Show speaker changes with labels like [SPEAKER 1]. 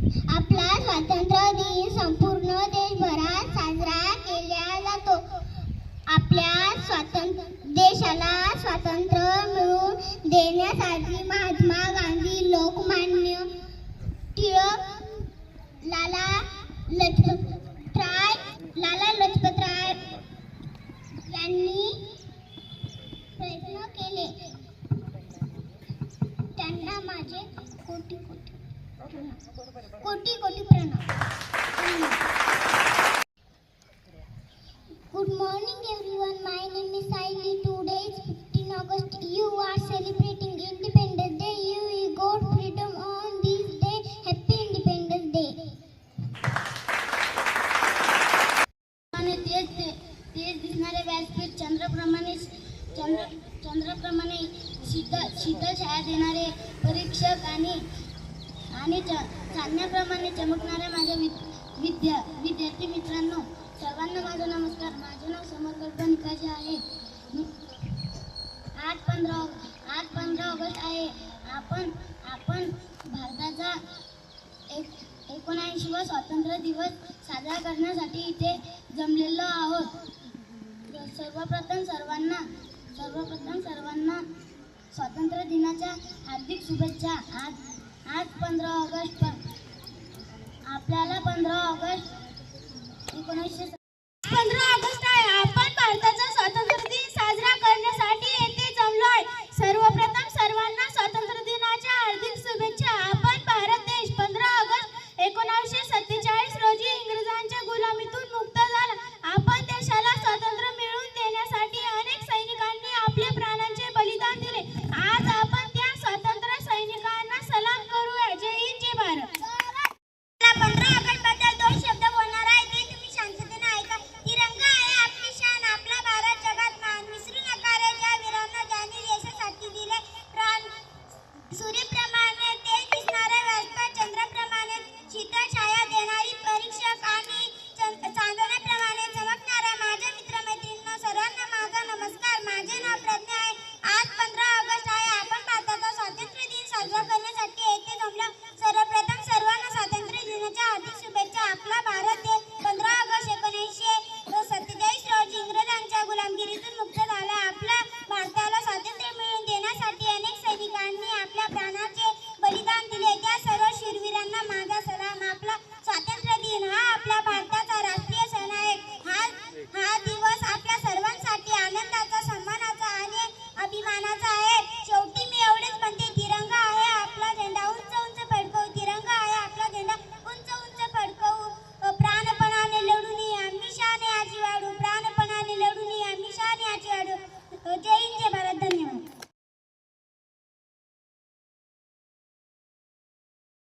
[SPEAKER 1] आपला स्वातंत्र्य दिन संपूर्ण देशभरात साजरा केला जातो. आपल्या स्वातंत्र्य देशाला स्वातंत्र्य मिळवून देण्यासाठी महात्मा गांधी लोकमान्य टिळक लाला लजपतराय लाला लजपतराय यांनी प्रयत्न केले. त्यांना माझे कोटी कोटी कोटी कोटी पुराणा good morning everyone my name is Sayali today is 15 August you are celebrating independence day you you got freedom on this day happy independence day
[SPEAKER 2] तेज तेच तेच दिसणारे व्यासपीठ चंद्रप्रमाणे चंद्र चंद्रप्रमाणे शीतल शीतल छाया देणारे परीक्षक आणि आणि च- चांदण्याप्रमाणे चमकणाऱ्या माझ्या विद- विद्या विद्यार्थी मित्रांनो सर्वांना माझा नमस्कार. माझे नाव समरकल्पना निकाजी आहे. आज पंधरा आज पंधरा ऑगस्ट आहे. आपण आपण भारताचा एक एकोणऐंशीवा स्वातंत्र्य दिवस साजरा करण्यासाठी इथे जमलेलो आहोत. सर्वप्रथम सर्वांना सर्वप्रथम सर्वांना स्वातंत्र्य दिनाच्या हार्दिक शुभेच्छा. आज आज पंधरा ऑगस्ट आपल्याला पंधरा ऑगस्ट एकोणीसशे